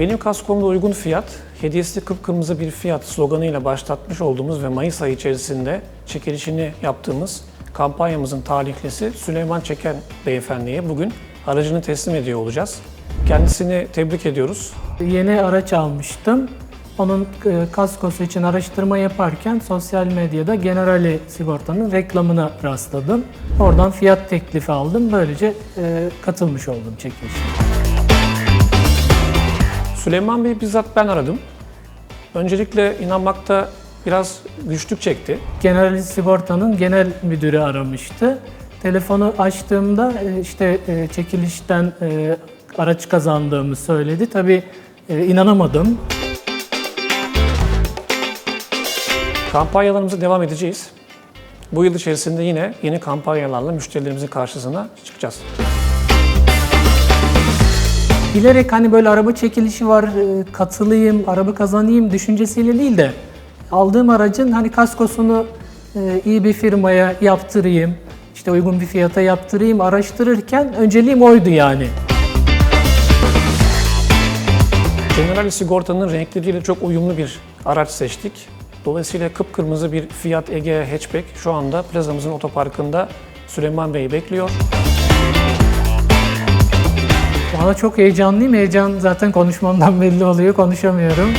Benim kaskomda uygun fiyat, hediyesi kıpkırmızı bir fiyat sloganıyla başlatmış olduğumuz ve Mayıs ayı içerisinde çekilişini yaptığımız kampanyamızın talihlisi Süleyman Çeken beyefendiye bugün aracını teslim ediyor olacağız. Kendisini tebrik ediyoruz. Yeni araç almıştım. Onun e, kaskosu için araştırma yaparken sosyal medyada Generali sigortanın reklamına rastladım. Oradan fiyat teklifi aldım. Böylece e, katılmış oldum çekilişe. Süleyman Bey bizzat ben aradım. Öncelikle inanmakta biraz güçlük çekti. Generali sigortanın genel müdürü aramıştı. Telefonu açtığımda e, işte e, çekilişten e, araç kazandığımı söyledi. Tabii inanamadım. Kampanyalarımıza devam edeceğiz. Bu yıl içerisinde yine yeni kampanyalarla müşterilerimizin karşısına çıkacağız. Bilerek hani böyle araba çekilişi var, e, katılayım, araba kazanayım düşüncesiyle değil de aldığım aracın hani kaskosunu e, iyi bir firmaya yaptırayım, işte uygun bir fiyata yaptırayım araştırırken önceliğim oydu yani. Generali Sigorta'nın renkleriyle çok uyumlu bir araç seçtik. Dolayısıyla kıpkırmızı bir Fiat Egea hatchback şu anda plazamızın otoparkında Süleyman Bey'i bekliyor. Valla çok heyecanlıyım. Heyecan zaten konuşmamdan belli oluyor. Konuşamıyorum.